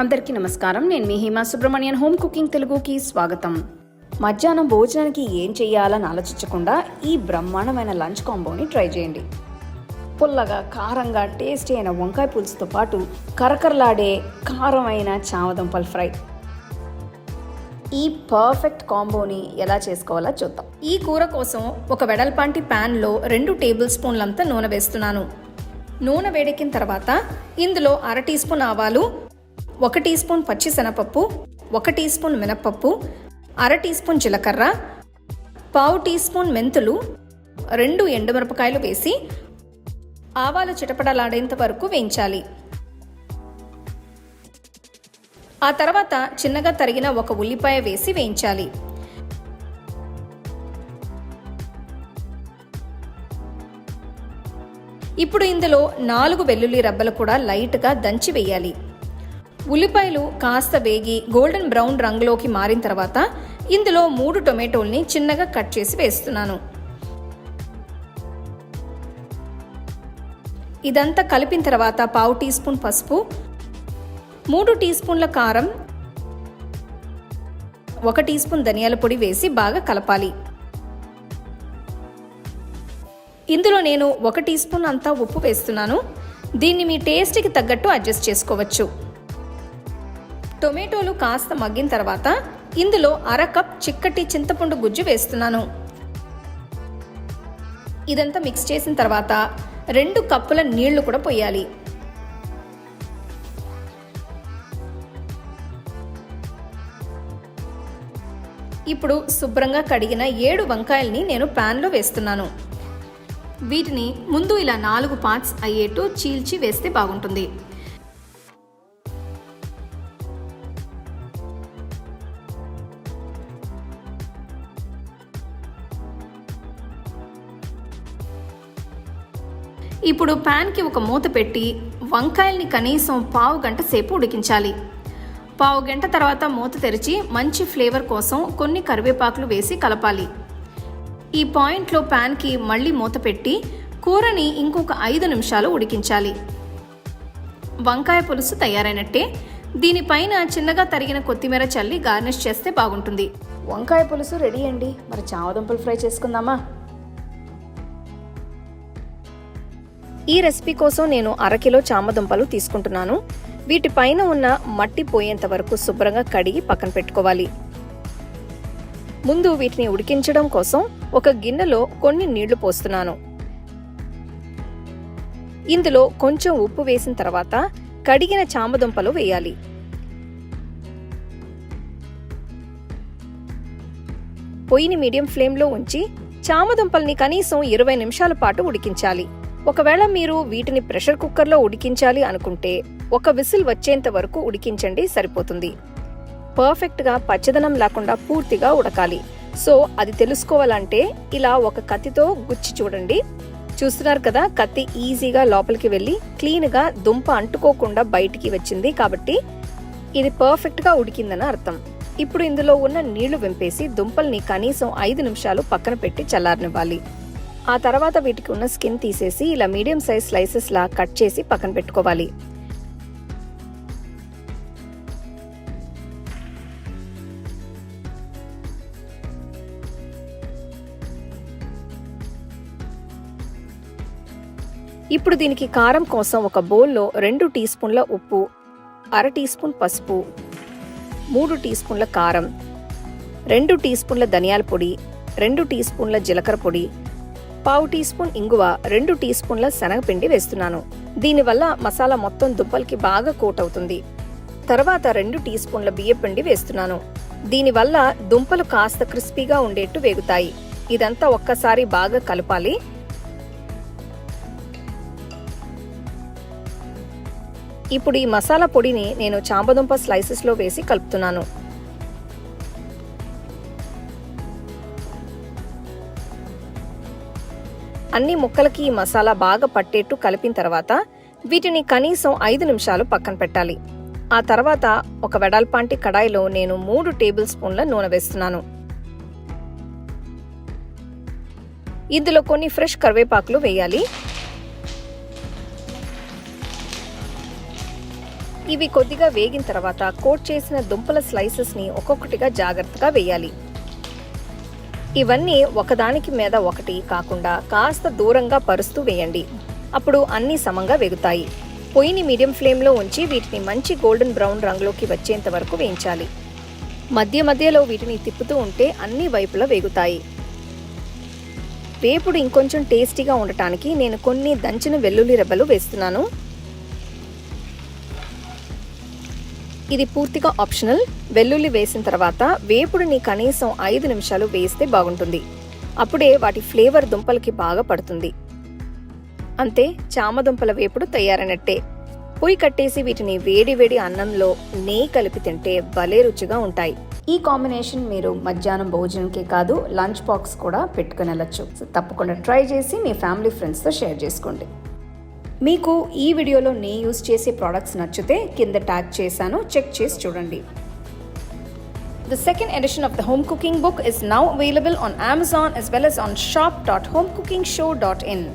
అందరికీ నమస్కారం. నేను మీ హిమా సుబ్రహ్మణ్యన్. హోమ్ కుకింగ్ తెలుగుకి స్వాగతం. మధ్యాహ్నం భోజనానికి ఏం చేయాలని ఆలోచించకుండా ఈ బ్రహ్మాండమైన లంచ్ కాంబోని ట్రై చేయండి. పుల్లగా కారంగా టేస్టీ అయిన వంకాయ పులుసుతో పాటు కరకరలాడే కారమైన చామదుంపల ఫ్రై. ఈ పర్ఫెక్ట్ కాంబోని ఎలా చేసుకోవాలో చూద్దాం. ఈ కూర కోసం ఒక వెడల్పాంటి ప్యాన్లో రెండు టేబుల్ స్పూన్లంతా నూనె వేస్తున్నాను. నూనె వేడెక్కిన తర్వాత ఇందులో అర టీ స్పూన్ ఆవాలు ఒక టీ స్పూన్ పచ్చిశనగపప్పు ఒక టీ స్పూన్ మినప్పప్పు అర టీ స్పూన్ జీలకర్ర పావు టీ స్పూన్ మెంతులు రెండు ఎండుమిరపకాయలు వేసి ఆవాలు చిటపడలాడేంత వరకు వేయించాలి. ఆ తర్వాత చిన్నగా తరిగిన ఒక ఉల్లిపాయ వేసి వేయించాలి. ఇప్పుడు ఇందులో నాలుగు వెల్లుల్లి రబ్బలు కూడా లైట్గా దంచి వేయాలి. ఉల్లిపాయలు కాస్త వేగి గోల్డెన్ బ్రౌన్ రంగులోకి మారిన తర్వాత ఇందులో మూడు టొమాటోల్ని చిన్నగా కట్ చేసి వేస్తున్నాను. ఇదంతా కలిపిన తర్వాత పావు టీ స్పూన్ పసుపు మూడు టీ స్పూన్ల కారం ఒక టీ స్పూన్ ధనియాల పొడి వేసి బాగా కలపాలి. ఇందులో నేను ఒక టీ స్పూన్ అంతా ఉప్పు వేస్తున్నాను. దీన్ని మీ టేస్ట్కి తగ్గట్టు అడ్జస్ట్ చేసుకోవచ్చు. టొమాటోలు కాస్త మగ్గిన తర్వాత ఇందులో అర కప్ చిక్కటి చింతపండు గుజ్జు వేస్తున్నాను. ఇదంతా మిక్స్ చేసిన తర్వాత రెండు కప్పుల నీళ్ళు కూడా పోయాలి. ఇప్పుడు శుభ్రంగా కడిగిన ఏడు వంకాయల్ని నేను ప్యాన్లో వేస్తున్నాను. వీటిని ముందు ఇలా నాలుగు పార్ట్స్ అయ్యేట్టు చీల్చి వేస్తే బాగుంటుంది. ఇప్పుడు ప్యాన్కి ఒక మూత పెట్టి వంకాయల్ని కనీసం పావు గంట సేపు ఉడికించాలి. పావు గంట తర్వాత మూత తెరిచి మంచి ఫ్లేవర్ కోసం కొన్ని కరివేపాకులు వేసి కలపాలి. ఈ పాయింట్లో ప్యాన్కి మళ్ళీ మూత పెట్టి కూరని ఇంకొక ఐదు నిమిషాలు ఉడికించాలి. వంకాయ పులుసు తయారైనట్టే. దీనిపైన చిన్నగా తరిగిన కొత్తిమీర చల్లి గార్నిష్ చేస్తే బాగుంటుంది. వంకాయ పులుసు రెడీ అండి. మరి చామదుంపలు ఫ్రై చేసుకుందామా? ఈ రెసిపీ కోసం నేను అరకిలో చామదుంపలు తీసుకుంటున్నాను. వీటిపైన ఉన్న మట్టి పోయేంత వరకు శుభ్రంగా కడిగి పక్కన పెట్టుకోవాలి. ముందు వీటిని ఉడికించడం కోసం ఒక గిన్నెలో కొన్ని నీళ్ళు పోస్తున్నాను. ఇందులో కొంచెం ఉప్పు వేసిన తర్వాత కడిగిన చామదుంపలు వేయాలి. పొయ్యిని మీడియం ఫ్లేమ్లో ఉంచి చామదుంపల్ని కనీసం ఇరవై నిమిషాల పాటు ఉడికించాలి. ఒకవేళ మీరు వీటిని ప్రెషర్ కుక్కర్లో ఉడికించాలి అనుకుంటే ఒక విసిల్ వచ్చేంత వరకు ఉడికించండి సరిపోతుంది. పర్ఫెక్ట్గా పచ్చదనం లేకుండా పూర్తిగా ఉడకాలి. సో అది తెలుసుకోవాలంటే ఇలా ఒక కత్తితో గుచ్చి చూడండి. చూస్తున్నారు కదా కత్తి ఈజీగా లోపలికి వెళ్ళి క్లీన్గా దుంప అంటుకోకుండా బయటికి వచ్చింది కాబట్టి ఇది పర్ఫెక్ట్గా ఉడికిందని అర్థం. ఇప్పుడు ఇందులో ఉన్న నీళ్ళు వెంపేసి దుంపల్ని కనీసం ఐదు నిమిషాలు పక్కన పెట్టి చల్లారనివ్వాలి. ఆ తర్వాత వీటికి ఉన్న స్కిన్ తీసేసి ఇలా మీడియం సైజ్ స్లైసెస్ లా కట్ చేసి పక్కన పెట్టుకోవాలి. ఇప్పుడు దీనికి కారం కోసం ఒక బౌల్లో రెండు టీ స్పూన్ల ఉప్పు అర టీ స్పూన్ పసుపు మూడు టీ స్పూన్ల కారం రెండు టీ స్పూన్ల ధనియాల పొడి రెండు టీ స్పూన్ల జీలకర్ర పొడి పావు టీ స్పూన్ ఇంగువ రెండు టీ స్పూన్ల శనగపిండి వేస్తున్నాను. దీనివల్ల మసాలా మొత్తం దుంపలకి బాగా కోట్ అవుతుంది తర్వాత రెండు టీ స్పూన్ల బియ్యపిండి వేస్తున్నాను. దీనివల్ల దుంపలు కాస్త క్రిస్పీగా ఉండేట్టు వేగుతాయి. ఇదంతా ఒక్కసారి బాగా కలపాలి. ఇప్పుడు ఈ మసాలా పొడిని నేను చాంబదుంప స్లైసెస్లో వేసి కలుపుతున్నాను. అన్ని ముక్కలకి ఈ మసాలా బాగా పట్టేట్టు కలిపిన తర్వాత వీటిని కనీసం ఐదు నిమిషాలు పక్కన పెట్టాలి. ఆ తర్వాత ఒక వెడల్పాంటి కడాయిలో నేను మూడు టేబుల్ స్పూన్ల నూనె వేస్తున్నాను. ఇందులో కొన్ని ఫ్రెష్ కరివేపాకులు వేయాలి. ఇవి కొద్దిగా వేగిన తర్వాత కోట్ చేసిన దుంపల స్లైసెస్ని ఒక్కొక్కటిగా జాగ్రత్తగా వేయాలి. ఇవన్నీ ఒకదానికి మీద ఒకటి కాకుండా కాస్త దూరంగా పరుస్తూ వేయండి. అప్పుడు అన్నీ సమంగా వెగుతాయి. పొయ్యిని మీడియం ఫ్లేమ్లో ఉంచి వీటిని మంచి గోల్డెన్ బ్రౌన్ రంగులోకి వచ్చేంత వరకు వేయించాలి. మధ్య మధ్యలో వీటిని తిప్పుతూ ఉంటే అన్ని వైపులా వేగుతాయి. వేపుడు ఇంకొంచెం టేస్టీగా ఉండటానికి నేను కొన్ని దంచిన వెల్లుల్లి రెబ్బలు వేస్తున్నాను. ఇది పూర్తిగా ఆప్షనల్ వెల్లుల్లి వేసిన తర్వాత వేపుడిని కనీసం ఐదు నిమిషాలు వేస్తే బాగుంటుంది. అప్పుడే వాటి ఫ్లేవర్ దుంపలకి బాగా పడుతుంది. అంతే చామదుంపల వేపుడు తయారైనట్టే. పొయ్యి కట్టేసి వీటిని వేడి వేడి అన్నంలో నెయ్యి కలిపి తింటే భలే రుచిగా ఉంటాయి. ఈ కాంబినేషన్ మీరు మధ్యాహ్నం భోజనంకే కాదు లంచ్ బాక్స్ కూడా పెట్టుకుని వెళ్ళచ్చు. తప్పకుండా ట్రై చేసి మీ ఫ్యామిలీ ఫ్రెండ్స్తో షేర్ చేసుకోండి. మీకు ఈ వీడియోలో నే యూస్ చేసే ప్రోడక్ట్స్ నచ్చితే కింద ట్యాగ్ చేశాను. చెక్ చేసి చూడండి. The second edition of the home cooking book is now available on Amazon as well as on shop dot home cooking show dot in